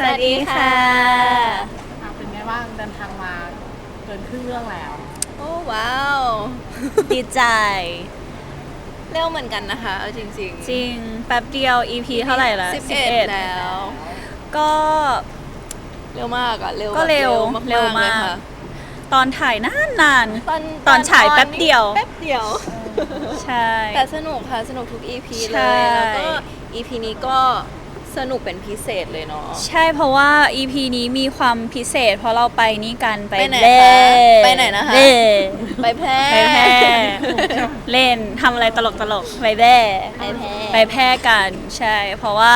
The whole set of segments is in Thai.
สวัสดีค่ะ อะเป็นไงบ้างเดินทางมาเกินครึ่งเรื่องแล้ว โอ้ว้าว ดีใจ เร็วเหมือนกันนะคะ เอาจริงๆจริงแป๊บเดียว EP เท่าไหร่ละสิบเอ็ด11แล้ว ก็ เร็วมากอะเร็วก็เร็วแบบเร็วมาก เลยค่ะตอนถ่ายนานนาน ตอนตอนฉายแป๊บเดียว แป๊บเดียว ๆใช่ แต่สนุกค่ะ สนุกทุก EP เลใช่ ย แล้วก็ EP นี้ก็ สนุกเป็นพิเศษเลยเนาะ ใช่เพราะว่า EP นี้มีความพิเศษ เพราะเราไปนี่กันไปไปไหนเล่คะไปไหนนะคะ เล่ไปแพร่ไปแพร่เล่นทำอะไรตลกตลกๆไปแพร่ไปแพร่ไปแพร่กันใช่ เพราะว่า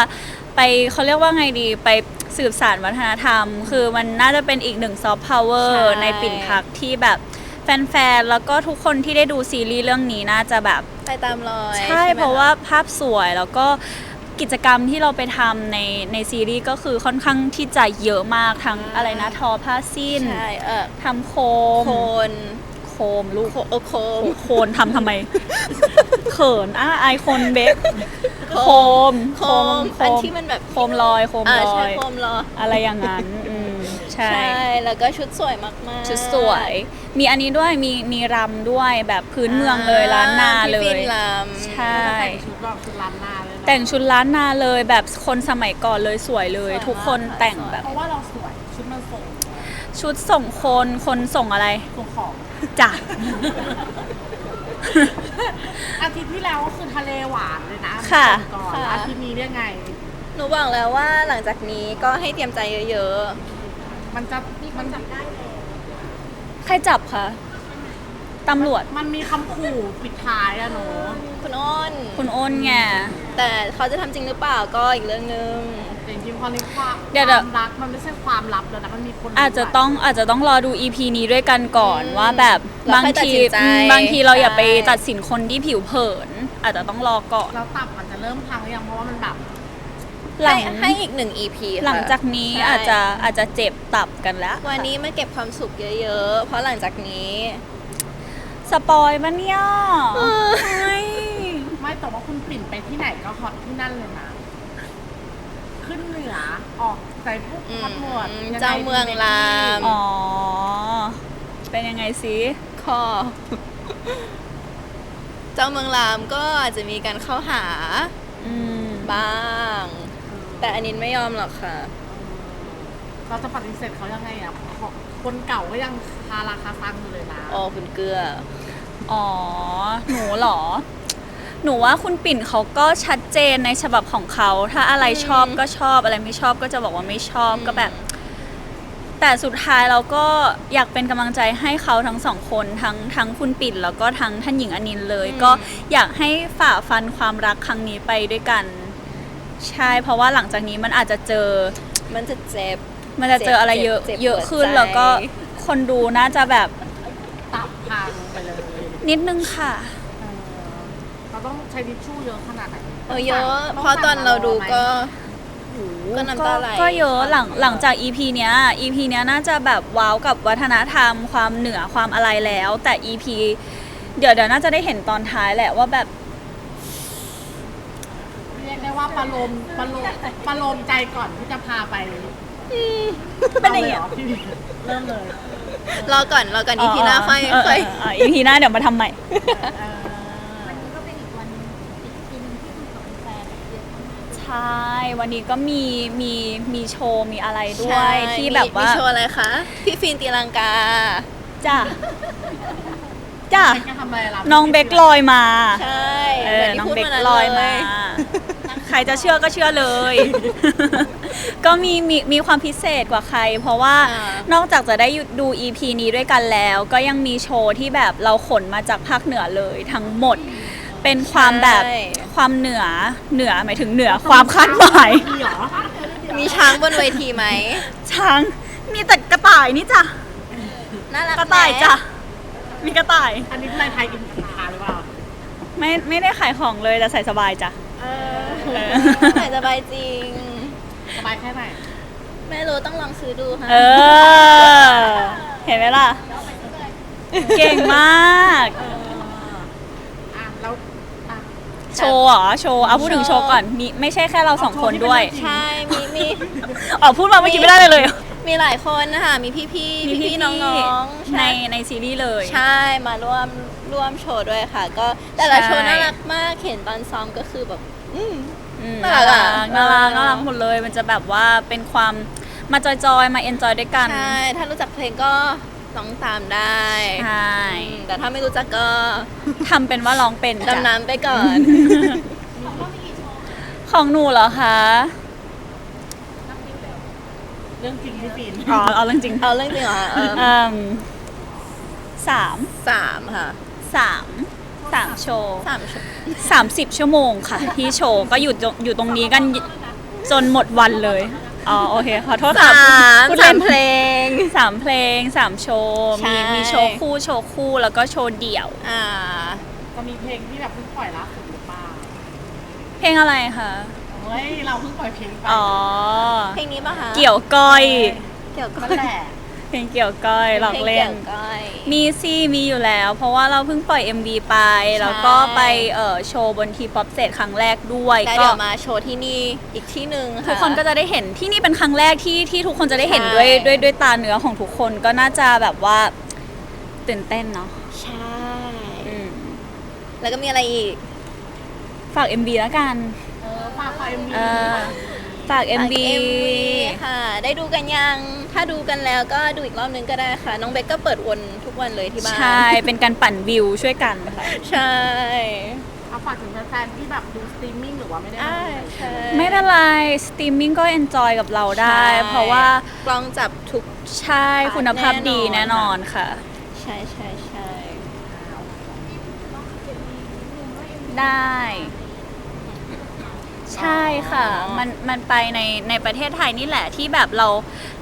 ไปเขาเรียกว่าไงดีไปสืบสารวัฒนธรรม คือมันน่าจะเป็นอีกหนึ่งซอฟต์พาวเวอร์ใช่ในปิ่นพักที่แบบแฟนๆ แล้วก็ทุกคนที่ได้ดูซีรีส์เรื่องนี้น่าจะแบบ ไปตามรอยใช่ ไหมเพราะว่าภาพสวยแล้วก็ กิจกรรมที่เราไปทำในในซีรีส์ก็คือค่อนข้างที่จะเยอะมากทั้งอะไรนะทอผ้าสิ้นใช่เออทำโคม โคนโคมลูกโคโอโคม โคนทำทำไม เขินอะไอคนเบคโคมโคมอันที่มันแบบ โคมลอยโคมอ่าลอใช่ย โคมลอยอะไรอย่างนั้นอืมใช่ ใช่ แล้วก็ชุดสวยมากๆชุดสวย มีอันนี้ด้วย มีมีรำด้วยแบบพื้นเมืองเลยล้านนาเลพี่ฟิยนลำ ใช่แต่งชุดแบบชุดล้านนาเลยนะ แต่งชุดล้านนาเลยแบบคนสมัยก่อนเลยสวยเลยสวยมากทุกคนแต่งแบบเพราะว่าเราสวยชุดมันส่งชุดส่งคนคนส่งอะไรส่งของจ้ะอาทิตย์ที่แล้วก็คือทะเลหวานเลยนะค่ะก่อนค่ะอาทิตย์นี้ได้ไงหนูบอกแล้วว่าหลังจากนี้ก็ให้เตรียมใจเยอะมันจะมันจับได้ใครจับคะ ตำรวจมันมีคำขู่ปิดท้ายอะหนูๆคุณอ้นคุณอ้นไง แต่เขาจะทำจริงหรือเปล่าก็อีกเรื่องหนึง แต่จริงๆพอในความเดี๋ยวคเดี๋ยววามรักมันไม่ใช่ความลับแล้วนะมันมีคนอาจจะต้องอาจจะต้องรอดู EP นี้ด้วยกันก่อนอืมว่าแบบแล้วบางค่อยตัดทีสินใจอืมบางทีเราอย่าไปใช่ ตัดสินคนที่ผิวเผิน อาจจะต้องรอก่อนแล้วตับมันจะเริ่มพังหรือยังเพราะว่ามันแบบหลัให้งให้อีกหนึ่ง EP ค่ะหลังจากนี้ใช่อาจจะอาจจะเจ็บตับกันแล้ววันนี้มาเก็บความสุขเยอะๆ เพราะหลังจากนี้ สปอยล์ปะเนี่ยเออเฮ้ยไม่แต่ว่าคุณปิ่นไปที่ไหนก็ฮอตที่นั่นเลยนะ ขึ้นเหนือออกใส่พวกอืมฮอตหมดยังไเจ้าเมืองราม อ๋อ เป็นยังไงสิคอ เจ้าเมืองรามก็อาจจะมีการเข้าหาอืมบ้าง แต่อันนี้ไม่ยอมหรอกค่ะ เราจะปฏิเสธเขายังไงอะคนเก่าก็ยังคาราคาซังอยู่เลยนะอ๋อคุณเกลือ อ๋อ หนูเหรอ หนูว่าคุณปิ่นเขาก็ชัดเจนในฉบับของเขา ถ้าอะไรอืมชอบก็ชอบอะไรไม่ชอบก็จะบอกว่าไม่ชอบอืมก็แบบ แต่สุดท้ายเราก็อยากเป็นกำลังใจให้เขาทั้งสองคนทั้งทั้งคุณปิ่นแล้วก็ทั้งท่านหญิงอนินท์เลย ก็อยากให้ฝ่าฟันความรักครั้งนี้ไปด้วยกัน ใช่ เพราะว่าหลังจากนี้มันอาจจะเจอ มันจะเจ็บ มันจะเจออะไรเยอะเจ็บเยอะหัวขึ้นใจแล้วก็คนดูน่าจะแบบ ตับพังไปเลย นิดนึงค่ะเออเราต้องใช้ทิชชู่เยอะขนาดไหนเออเยอะต้งเพราะตอนเราดูก็สั่งมารอไหมก็น้ำตาไหล ก็เยอะหลังหลังจาก EP เนี้ย EP เนี้ยน่าจะแบบว้าวกับวัฒนธรรม ความเหนือความอะไรแล้ว แต่ EP เดี๋ยวเดี๋ยวน่าจะได้เห็นตอนท้ายแหละว่าแบบ เรียกได้ว่าประโลมประโลมประโลมใจก่อนที่จะพาไปเป็นอย่างเงี้ยาลหรพี่เริ่มเลย รอก่อนรอก่อนอีพีหน้าค่อยเออค่อยเออเออ EP หน้าเดี๋ยวมาทำใหม่เออก็เป็นอีกวันอีกทีหนึงที่คุยกับแฟนเยอะมากใช่ วันนี้ก็มีมีมีโชว์มีอะไรด้วใช่ยที่แบบว่ามีโชว์อะไรคะพี่ฟินตีลังกา จ้ะจ้ะเบคจะทำอะไรล่ะน้องเบคลอยมา ใช่เอหมือนที่น้องพูดเบควันนั้นลอยมาเลยใครจะเชื่อก็เชื่อเลย ก็มีมีมีความพิเศษกว่าใคร เพราะว่าอ่านอกจากจะได้ดู EP นี้ด้วยกันแล้ว ก็ยังมีโชว์ที่แบบเราขนมาจากภาคเหนือเลยทั้งหมด เป็นความแบบใช่ ความเหนือเหนือหมายถึงเหนือความคาดหมาย มีเหรอมีช้างบนเวทีไหมช้างมีแต่กระต่ายนี่จ้ะน่ารักกระต่ายไหมจ้ะมีกระต่าย อันนี้ในไทยอินสินค้าหรือเปล่าไม่ไม่ได้ขายของเลยแต่ใส่สบายจ้ะ เออเออใส่สบายจริง สบายแค่ไหนไม่รู้ต้องลองซื้อดูค่ะ เออ เห็นไหมล่ะ เก่งมาก เอออะแล้วอะ โชว์เหรอ โชว์เอาพูดถึงโชว์ก่อนมีไม่ใใช่แค่เราสองคนด้วย ใช่ มีมี อ๋อพูดมาเมื่อกี้ไม่ได้เลยเลย มีหลายคนนะคะ มีพี่พี่มีพี่พี่ๆน้องๆในใช่ในซีรีส์เลย ใช่มาร่วมร่วมโชว์ด้วยค่ะ ก็แต่ละใช่ โชว์น่ารักมากเห็นตอนซ้อมก็คือแบบ อืม อืมน่าน่ารัรักกอะน่ารักเออน่ารักหมดเลย มันจะแบบว่าเป็นความมาจอยๆ มาเอนจอยด้วยกัน ใช่ ถ้ารู้จักเพลงก็ร้องตามได้ใช่อืมแต่ถ้าไม่รู้จักก็ทำเป็นว่าร้องเป็นจ้ะ ดำน้ำไปก่อน ของหนูเหรอคะเรื่องจริงพี่ปิ่นอ๋อเอาเรื่องจริงเอาเรื่องจริงเหรอคะเออเอิ่มสามสามค่ะ สามสาม โชว์สามชั่วสามสิบชั่วโมงค่ะ ที่โชว์ก็อยู่ตรงอยู่ตรงนี้กันจนหมดวันเลย อ๋อโอเคขอโทษค่ะสามพูดสาเล่มน เพลง สามเพลงสามโชว์ ใช่ มีมีโชว์คู่โชว์คู่แล้วก็โชว์เดี่ยว อ่า จะมีเพลงที่แบบเพิ่งปล่อยล่าสุดหรือเปล่าเพลงอะไรคะเฮ้ย เราเพิ่งปล่อยเพลงไปอ๋อ เพลงนี้ป่ะคะเกี่ยวก้อย เกี่ยวกับนั่นแหละ เพลงเกี่ยวก้อยหลอกเล่นพงกี่ยวก้อยมีซี่มีอยู่แล้ว เพราะว่าเราเพิ่งปล่อย MV ไป แล้วก็ไปเอ่อโชว์บนทีป๊อปเซตครั้งแรกด้วยแล้วก็เดี๋ยวมาโชว์ที่นี่อีกที่หนึ่งค่ะทุกคนก็จะได้เห็นที่นี่เป็นครั้งแรกที่ที่ทุกคนจะได้เห็นใช่ด้วยด้วยด้วยตาเนื้อของทุกคนก็น่าจะแบบว่าตื่นเต้นเนาะใช่อืมแล้วก็มีอะไรอีก ฝาก MV แล้วกัน เออฝากคอยมีเออ ฝาก MV ฝาก MV ค่ะ ได้ดูกันยัง ถ้าดูกันแล้วก็ดูอีกรอบนึงก็ได้ค่ะ น้องเบคก็เปิดวนทุกวันเลยที่บ้าน ใช่ เป็นการปั่นวิวช่วยกันค่ะใช่ เอาฝากถึงแฟนๆที่แบบดูสตรีมมิ่งหรือว่าไม่ได้อ่าดูเลยใช่ไม่เป็นไรสตรีมมิ่งก็เอนจอยกับเราได้ใช่เพราะว่ากล้องจับทุก ใช่คุณภาพดีแน่แน่นนออนนค่ะ ใช่ใช่ใช่ได้ ใช่ค่ะ มันมันไปในในประเทศไทยนี่แหละที่แบบเรา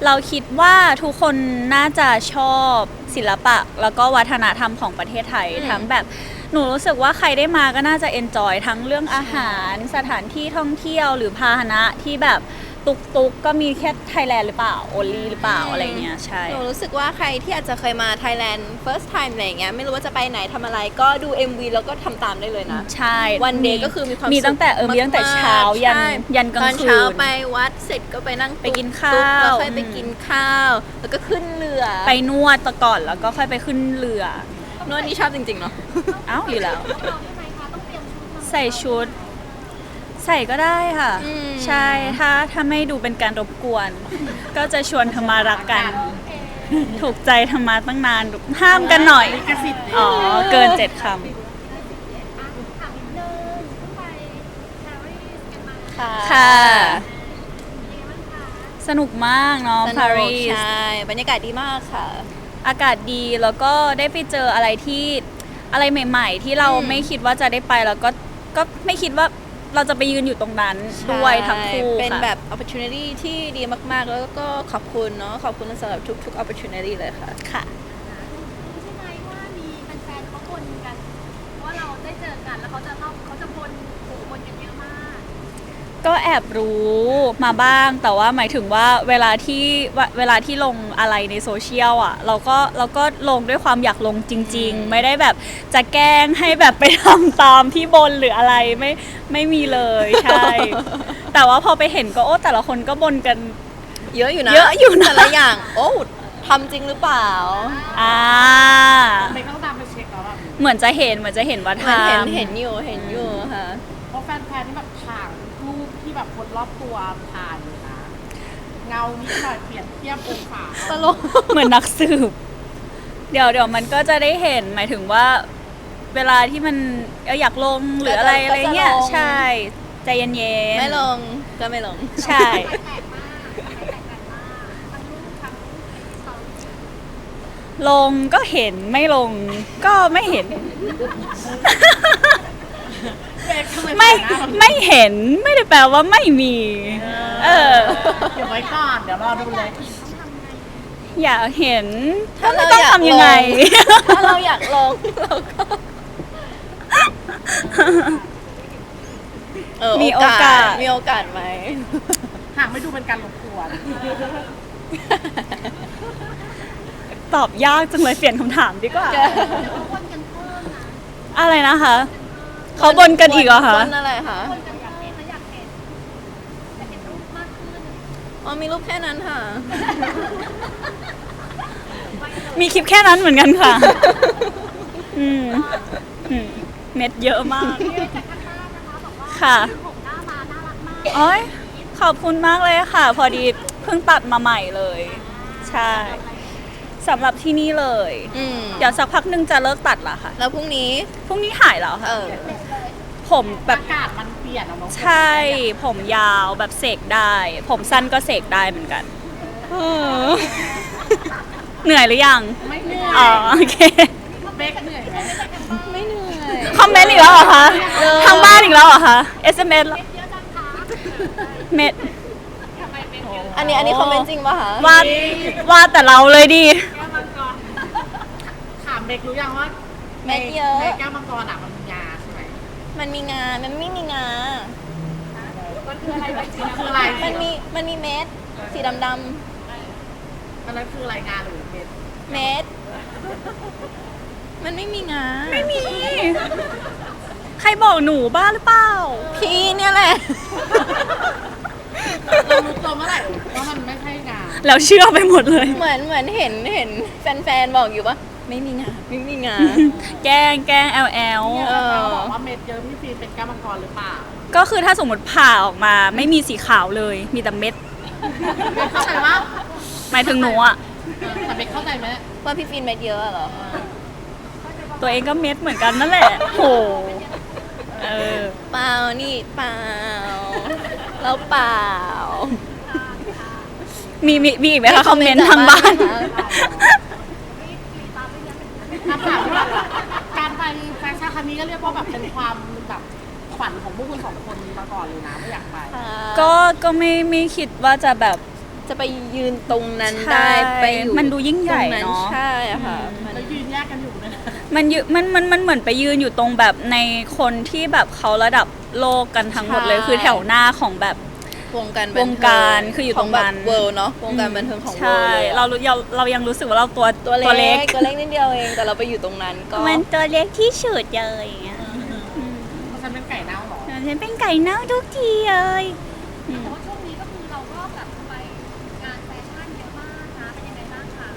เราคิดว่าทุกคนน่าจะชอบศิลปะ แล้วก็วัฒนธรรมของประเทศไทย ทั้งแบบหนูรู้สึกว่าใครได้มาก็น่าจะเอนจอยทั้งเรื่องอาหาร สถานที่ท่องเที่ยวหรือพาหนะที่แบบ ตุกตุกๆก็มีแค่ไทยแลนด์หรือเปล่าโอลีหรือเปล่าอะไรเงี้ยใช่ หนูรู้สึกว่าใครที่อาจจะเคยมาไทยแลนด์ first time อะไรอย่างเงี้ยไม่รู้ว่าจะไปไหนทำอะไรก็ดู MV แล้วก็ทำตามได้เลยนะ ใช่วันเดย์ก็คือมีความมีสุขตั้งแต่เออมีตั้งแต่มกๆเช้ายันใช่ยันกลางตอนคืเช้านไปวัดเสร็จก็ไปนั่งไปกินตุ๊กข้าวแล้วค่อยไปอืมกินข้าว แล้วก็ขึ้นเรือ ไปนวดตะก่อนแล้วก็ค่อยไปขึ้นเรือนวดนี่ชอบจริงๆเนาะเอ้าอยู่แล้วต้องลองใช่ไหมคะต้องเตรียมชุดมาใส่ชุดใส่ก็ได้ค่ะ อืม ใช่ถ้าถ้าไม่ดูเป็นการรบกวน ก็จะชวนธรรมารักกัน ถูกใจธรรมาตั้งนานห้ามกันหน่อยลิขสิทธิ์อ๋อเกินเจ็ดคอะถามนิดนึงเพิ่งไปปารีสกันมาค่ะำค่ะเป็นยังไงบ้างคะสนุกมากเนาะสนุกปารีส ใช่บรรยากาศดีมากค่ะ อากาศดีแล้วก็ได้ไปเจออะไรที่อะไรใหม่ ๆ ที่เราอืม ไม่คิดว่าจะได้ไปแล้วก็ก็ไม่คิดว่า เราจะไปยืนอยู่ตรงนั้นด้วยทั้งคู่ใช่เป็นค่ะแบบ opportunity ที่ดีมากๆ แล้วก็ขอบคุณเนาะขอบคุณสำหรับทุกๆ opportunity เลยค่ะ ค่ะ รู้ใช่ไหมว่ามีแฟนๆเขาบ่นกันว่าเราได้เจอกันแล้วเขาจะเล่าเขาจะบ่นโอ้บ่นกันเยอะมาก ก็แอบรู้มาบ้าง แต่ว่าหมายถึงว่าเวลาที่วเวลาที่ลงอะไรในโซเชียลอะ เราก็เราก็ลงด้วยความอยากลงจริง ๆ ไม่ได้แบบจะแกล้งให้แบบไปทำตามที่บนหรืออะไรไม่ไม่มีเลยใช่ แต่ว่าพอไปเห็นก็โอ้แต่ละคนก็บนกัน เยอะอยู่นะเยอะอยู่นะ แต่ละอย่าง โอ้ทำจริงหรือเปล่าอ่า ไม่ต้องตามไปเช็คแล้วแบบเหมือนจะเห็นเหมือนจะเห็นว่าเหมือนทำ เห็นเห็นอยู่เห็นอยู่ค่ะ เพราะแฟนๆที่แบบถ่าย รูปที่แบบคนรอบตัวถ่ายอยู่นะเงานิดหน่อยเปลี่ยนเทียบองศาตลก เหมือนนักสืบ เดี๋ยวเดี๋ยวมันก็จะได้เห็นหมายถึงว่า เวลาที่มันเอ่ออยากลงหรืออะไรก็จะอะไรเงี้ย ก็จะลง ใช่ ใจเย็นๆไม่ลงก็ไม่ลง ใช่แตกมากแตกต่างกันมากทั้งรูปทั้งไอจีสตอรี่ลงก็เห็นไม่ลงก็ไม่เห็นเบรกทำ ไมไม่เปลี่ยนหน้าเราไม่เห็นไม่ได้แปลว่าไม่มี เออ เดี๋ยวไว้ก่อนเดี๋ยวรอดูเลย อยากเห็นถ้าไม่เราต้องอยากทำยังไงลงถ้าเราอยากลงเราก็เออมีโอกาส มีโอกาสไหมหากไม่ดูเป็นการรบกวนตอบยากจังเลยเปลี่ยนคำถามดีกว่าเขาวนกันเพิ่มนะอะไรนะคะ เขาบนกันอีกเหรอคะ บนอะไรคะคนกันอยากเห็นและอยากเห็นอยากเห็นรูปมากขึ้นอ๋อมีรูปแค่นั้นค่ะ มีคลิปแค่นั้นเหมือนกันค่ะ อืมอืมเม็ดเยอะมากพี่จากข้างหน้านะคะบอกว่าค่ะผมหน้ามาน่ารักมากโอ้ยขอบคุณมากเลยค่ะ พอดีเพิ่งตัดมาใหม่เลย ใช่สำหรับที่นี่เลย อืมเดี๋ยวสักพักหนึงจะเลิกตัดละค่ะ แล้วพรุ่งนี้ พรุ่งนี้หายแล้วเอค่ะอ ผมแบบ อากาศมันเปลี่ยนอะเนาะใช่ ผมยาวแบบเสกได้ ผมสั้นก็เสกได้เหมือนกันเหนื่อยหรือยัง ไม่เหนื่อยอ๋อโอเคเบกเหนื่อยไหมไม่เหนื่อยคอมเมนต์อีกแล้วเหรอคะเออทางบ้านอีกแล้วเหรอคะ SMS แล้วเยอะจังคะเม็ดทำไมเป็นเยอะอันนี้อันนี้คอมเมนต์จริงป่ะคะวาดวาดแต่เราเลยดิแก้วมังกรถามเบกรู้ยังว่าเม็ดเยอะ ในแก้วมังกรอะมันมีงาใช่ไหม มันมีงา มันไม่มีงา มันคืออะไรมันคืออะไรมันมี มันมีเม็ด สีดำอันนั้นคืออะไรงาหรือเม็ดๆเม็ด มันไม่มีงา ไม่มี ใครบอกหนูบ้าหรือเปล่า พี่เนี่ยแหละ เรารู้ตัวเมื่อไหร่ว่ามันไม่ใช่งาแล้วเชื่อไปหมดเลย เหมือนเหมือนเห็นเห็นแฟนๆ บอกอยู่ว่า ไม่มีงาไม่มีงาแกล้งแกล้งแอลแอลเนี่ยเออเขาบอกว่าเม็ดเยอะพี่ฟีนเป็นแก้วมังกรหรือเปล่าก็คือถ้าสมมติผ่าออกมาไม่มีสีขาวเลย มีแต่เม็ดเบกเข้าใจว่าหมายถึงหนูอะเออแต่เบกเข้าใจไหมว่าพี่ฟินเม็ดเยอะเหรอ ตัวเองก็เม็ดเหมือนกันนั่นแหละโหเออเปล่านี่เปล่าแล้วเปล่า มีมีมีอีกไหมมีคะคอมเมนต์คอทามงเมนต์บ้าน จากบ้านไหมคะคำถามว่าการไปแฟชั่นครั้งนี้ก็เรียกว่าแบบเป็นความแบบฝันของพวกคุณสองคนมาก่อนเลยนะไม่อยากไป ก็ ก็ไม่ไม่คิดว่าจะแบบจะไปยืนตรงนั้นใช่ได้ไปอยู่มันดูยิ่งใหญ่ตรงนั้นเนอะใช่ค่ะมันแล้วยืนแยกกันอยู่เลยนะมันยืมันมันมันเหมือนไปยืนอยู่ตรงแบบในคนที่แบบเขาระดับโลกกันทั้งหมดเลยใช่คือแถวหน้าของแบบ วงการวงการคืออยู่ตรงนั้นเวิลด์เนาะวงการบันเทิงของเวิใช่ลด์เลยอะเรารู้เราเรายังรู้สึกว่าเราตัวตัวเล็กตัวเล็กนิดเดียวเองแต่เราไปอยู่ตรงนั้นก็มันตัวเล็กที่สุดเลยอย่างเงี้ยเพราะฉันเป็นไก่เน่าเหรอฉันเป็นไก่เน่าทุกทีเลยอืมแต่ว่าช่วงนี้ก็คือเราก็แบบไปงานแฟชั่นเยอะมากนะเป็นยังไงบ้างคะ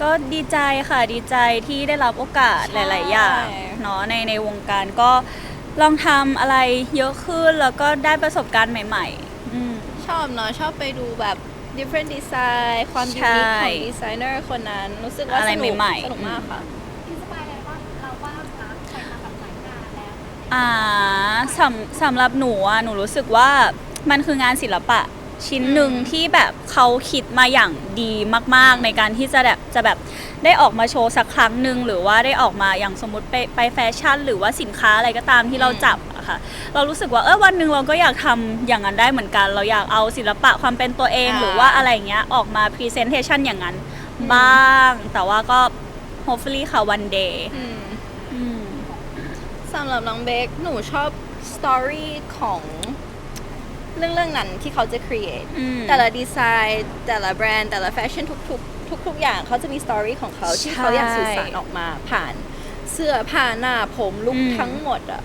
ก็ดีใจค่ะดีใจที่ได้รับโอกาสหลาย ๆ อย่างเนาะในในวงการก็ลองทำอะไรเยอะขึ้นแล้วก็ได้ประสบการณ์ใหม่ๆอืม ชอบเนาะชอบไปดูแบบ different design ความยูใช่นิคของดีไซเนอร์คนนั้น รู้สึกว่าอะไรสนุกใหม่ๆ สนุกมากค่ะ อินสปายอะไรว่าเราบ้างคะไปมาแบบหลายงานแล้ว อ่าสำสำหรับหนูอะหนูรู้สึกว่ามันคืองานศิลปะชิ้นหนึ่งอืมที่แบบเขาคิดมาอย่างดีมากๆ ในการที่จะแบบจะแบบได้ออกมาโชว์สักครั้งหนึ่งหรือว่าได้ออกมาอย่างสมมติไปไปแฟชั่น หรือว่าสินค้าอะไรก็ตามที่เราจับ อะค่ะ เรารู้สึกว่าเออวันหนึ่งเราก็อยากทำอย่างนั้นได้เหมือนกัน เราอยากเอาศิลปะความเป็นตัวเองอ่าหรือว่าอะไรอย่างเงี้ยออกมา presentation อย่างนั้นบ้าง แต่ว่าก็ hopefully ค่ะ one day อืมอืมสำหรับน้องเบคหนูชอบสตอรี่ของเรื่องเรื่องนั้นที่เขาจะ create อืมแต่ละดีไซน์แต่ละแบรนด์แต่ละแฟชั่นทุกๆทุกๆอย่างเขาจะมีสตอรี่ของเขาที่ใช่เขาอยากสื่อสารออกมาผ่าน เสื้อผ้าหน้าผมลุคอืมทั้งหมดอะ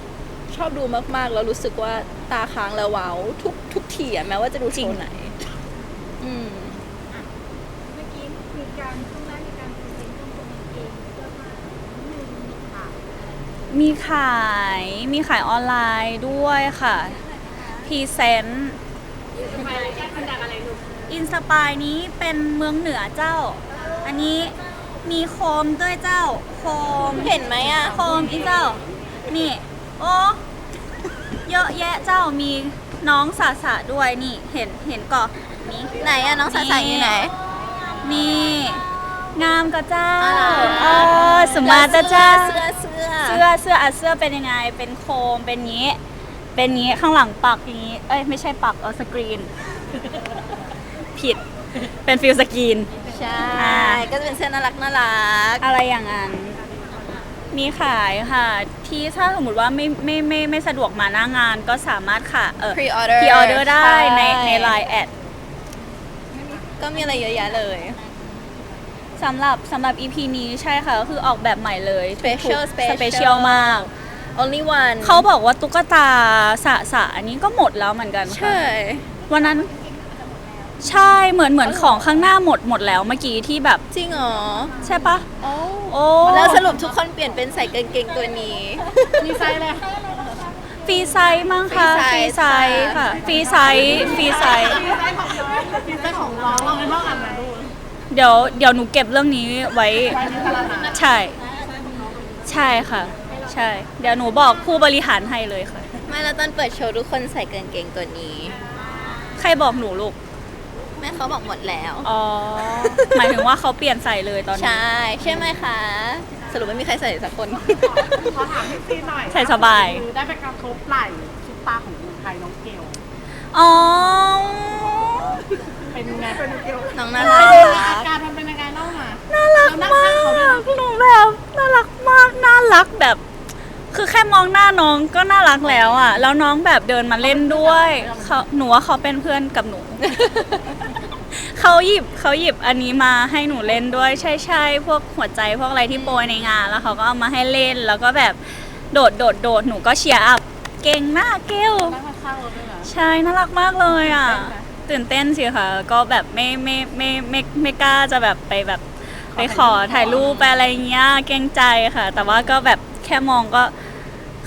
ชอบดูมากๆ แล้วรู้สึกว่าตาค้างแล้วว้าวทุกทุกทีอะแม้ว่าจะดูโชว์ไหน อืมเมื่อกี้มีการช่วงแรกมีการพรีเซนต์ตัวเองเสื้อผ้านิดนึงค่ะมีขายมีขายออนไลน์ด้วยค่ะ พรีเซนต์ไปอะไรแจ้งคนดังอะไรลูกอินสปายนี้เป็นเมืองเหนือเจ้า อันนี้มีโคมด้วยเจ้า โคม เห็นไหมอะโคมอีเจ้า นี่ โอ้ เยอะแยะเจ้ามีน้องสาสะด้วยนี่เห็นเห็นก่อนนี่ไหนอะน้องสาสายอยู่ไหน นี่ งามก็เจ้าอ๋อเออสมาร์ทเจ้า เสื้อเสื้อเสื้อเสื้ออะเสื้อเป็นยังไง เป็นโคมเป็นงี้ เป็นงี้ข้างหลังปักอย่างงี้ เอ้ยไม่ใช่ปักเอาสกรีน ผิด เป็นฟิลสกรีน ใช่ อ่า ก็จะเป็นเสื้อน่ารักน่ารักอะไรอย่างนั้น มีขายค่ะ ที่ถ้าสมมติว่าไม่ไม่ไม่ไม่สะดวกมาหน้างานก็สามารถค่ะเออ pre order พรีออเดอร์ได้ในในไลน์น์แอดก็มีอะไรเยอะแยะเลย สำหรับสำหรับ EP นี้ใช่ค่ะ ก็คือออกแบบใหม่เลย Special ส special เปเชียลมาก only one เขาบอกว่าตุ๊กตาสะสะอันนี้ก็หมดแล้วเหมือนกันค่ะ ใช่ วันนั้น ใช่เหมือนเหมือนของข้างหน้าหมดหมดแล้วเมื่อกี้ที่แบบ จริงเหรอใช่ปะโอ้โอ้แล้วสรุปทุกคนเปลี่ยนเป็นใส่กางเกงตัวนี้มีไซส์เลยฟรีไซส์มั้งคะฟฟรีรีไซไซส์ส์ค่ะฟรีไซส์ฟรีไซส์มีไซส์ของน้องมีไซส์ของน้องเราไม่ต้องอ่านนะลูกเดี๋ยวเดี๋ยวหนูเก็บเรื่องนี้ไว้ไว้ในตลาดนัดใช่ใช่ค่ะ ใช่ เดี๋ยวหนูบอกผู้บริหารให้เลยค่ะ ไม่แล้วตอนเปิดโชว์ทุกคนใส่กางเกงตัวนี้ ใครบอกหนูลูก แม่เขาบอกหมดแล้ว อ๋อ หมายถึงว่าเขาเปลี่ยนใส่เลยตอนนี้ ใช่ ใช่ไหมคะ สรุปไม่มีใครใส่สักคน ขอถามพี่ซีหน่อยใส่สบาย คือได้ไปกระทบไหล่ซุปตาของเมืองไทยน้องเกลอ๋อ เป็นไงเป็นเกลน้องน่าเป็รันยังไงกอาการมันเป็นยังไงเล่ามา น่ารักแล้วมานั่งข้างเขาด้วยกหนูแบบน่ารักมาก น่ารักแบบ คือแค่มองหน้าน้องก็น่ารักแล้วอะ แล้วน้องแบบเดินมาเล่นด้วยเขาหนูว่าเขาเป็นเพื่อนกับหนู เขาหยิบเขาหยิบอันนี้มาให้หนูเล่นด้วยใช่ใช่พวกหัวใจพวกอะไรที่โปรยในงาน แล้วเขาก็เอามาให้เล่นแล้วก็แบบโดดโดดโดดหนูก็เชียร์อัพเก่งมากเกลนั่งข้างๆเราด้วยเหรอ ใช่น่ารักมากเลยอะ ตื่นเต้นสิค่ะก็แบบไม่ไม่ไม่ไม่ไม่กล้าจะแบบไปแบบไปขอถ่ายรูปไปอะไรเงี้ยเกรงใจค่ะ แต่ว่าก็แบบแค่มองก็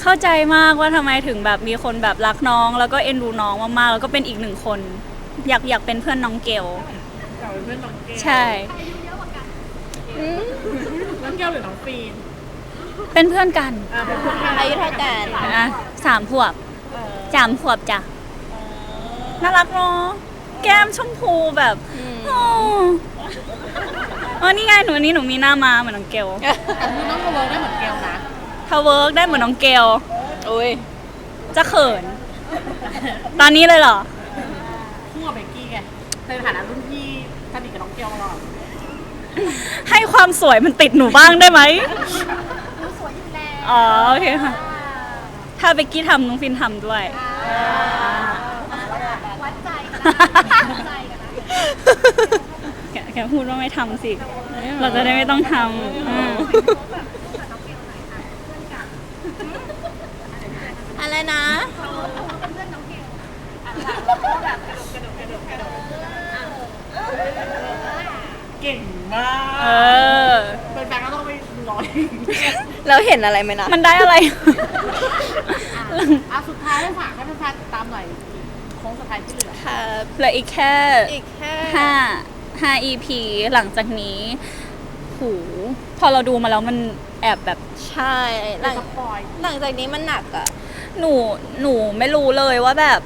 เข้าใจมากว่าทำไมถึงแบบมีคนแบบรักน้อง แล้วก็เอ็นดูน้องมากๆแล้วก็เป็นอีกหนึ่งคน อยากอยากเป็นเพื่อนน้องเกล เกลเป็นเพื่อนน้องเกลใช่อืมน้องเกลหรือน้องฟีนเป็นเพื่อนกันอ่าเป็นเพื่อนกันอายุเท่ากันนะสามขวบเออสามขวบจ้ะน่ารักเนาะแก้มชมพูแบบอืมโอ้เออนี่ไงหนูอันนี้หนูมีหน้ามาเหมือนน้องเกลแต่คือน้องก็เวิร์กได้เหมือนเกลนะถ้าเวิร์กได้เหมือนน้องเกลอุ้ยจะเขิน ตอนนี้เลยเหรอ คู่กับเบกกี้ไงในฐานะรุ่นพี่สนิทกับน้องเกลมาก่อน ให้ความสวยมันติดหนูบ้างได้ไหม หนูสวยอยู่แล้วอ๋อโอเคค่ะ ถ้าเบกกี้ทำน้องฟินทำด้วย วัดใจกันนะวัดใจกันนะแกแกพูดว่าไม่ทำสิ เราจะได้ไม่ต้องทำอืมอะไรนะ เก่งมาเอกอเป็นแฟนก็ต้องไปร้อยเราเห็นอะไรไหมนะ มันได้อะไร อะสุดท้ายให้ฝากให้แฟนๆติดตามหน่อยโค้งสุดท้ายที่เหลือครับเหลืออีกแค่อีกแค่ห้าห้า EP หลังจากนี้ หู พอเราดูมาแล้วมันแอบแบบ ใช่หลังสปอยหลังจากนี้มันหนักอะหนู หนูไม่รู้เลยว่าแบบ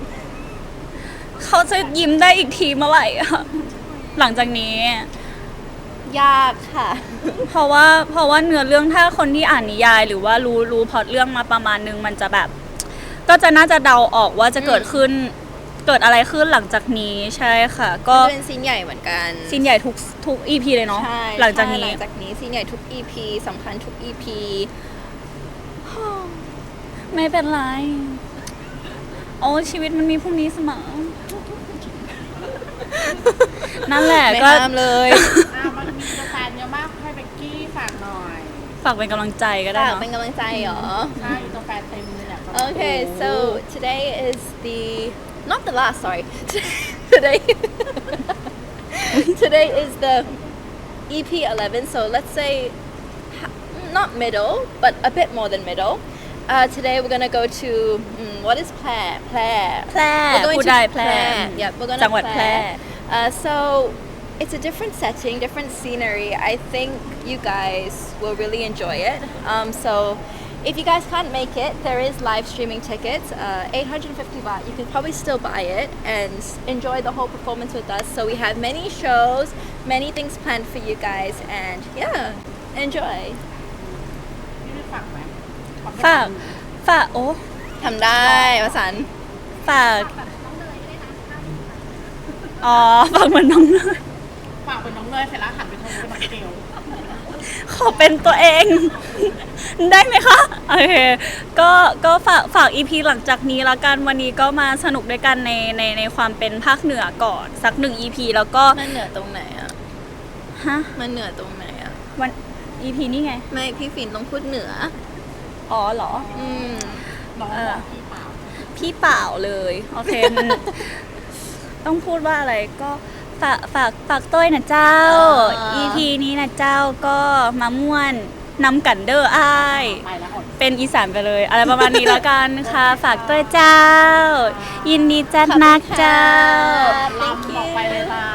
เขาจะยิ้มได้อีกทีเมื่อไหร่อะหลังจากนี้ ยากค่ะ เพราะว่าเพราะว่าเนื้อเรื่องถ้าคนที่อ่านนิยาย หรือว่ารู้รู้พล็อตเรื่องมาประมาณนึงมันจะแบบ ก็จะน่าจะเดาออกว่าจะเกิดขึ้น เกิดอะไรขึ้นหลังจากนี้ใช่ค่ะ ก็เป็นซีนใหญ่เหมือนกันซีนใหญ่ทุกทุก EP เลยเนาะใช่หลังจากนี้ ใช่หลังจากนี้ซีนใหญ่ทุก EP สำคัญทุก EP ไม่เป็นไร โอ้ชีวิตมันมีพรุ่งนี้เสมอ นั่นแหละไม่ก็ ห้ามเลย ฝากเป็นกำลังใจก็ได้ ฝาก เนาะ เป็นกำลังใจเหรอ ใช่ตัวแฟนเต็มเลยเนี่ย Okay, so today is the not the last. Sorry, today today is the EP 11. So let's say ha- not middle, but a bit more than middle. Uh, today we're gonna go to mm, what is Plair? Plair. แพร่ We're going ผู้ to ใดแพร่ Yeah, we're gonna จังหวัดแพร่ Uh, so it's a different setting, different scenery. I think you guys will really enjoy it. Um, so if you guys can't make it, there is live streaming tickets, uh, 850 baht. You can probably still buy it and enjoy the whole performance with us. So we have many shows, many things planned for you guys, and yeah, enjoy. พี่ได้ฝากไหม ฝาก ฝาก โอ้ ทำได้วสันต์ ฝาก อ๋อ ฝากเหมือนน้องเลย ฝากเป็นน้องเนยเสร็จแล้วหันไปทางเป็นน้องเกลขอเป็นตัวเอง ได้ไหมคะโอเคก็ก็ฝากฝากอีพีหลังจากนี้ละกันวันนี้ก็มาสนุกด้วยกันในในในความเป็นภาคเหนือก่อนสักหนึ่งอีพีแล้วก็มันเหนือตรงไหนอะฮะมันเหนือตรงไหนอะวันอีพีนี่ไง ไม่พี่ฟินต้องพูดเหนืออ๋อเหรอ อืมน้องเออบอกพี่เปล่าพี่เปล่าเลยโอเคมันต้องพูดว่าอะไรก็ ฝากฝากฝากต้วยนะเจ้า อ่า EP นี้นะเจ้าก็มาม่วนนำกันเด้ออ้าย ไปแล้วอด เป็นอีสานไปเลย อะไรประมาณนี้แล้วกันค่ะ ฝากต้วยเจ้า ยินดีจัดนักเจ้า Thank ลำบอกไปเลยจ้า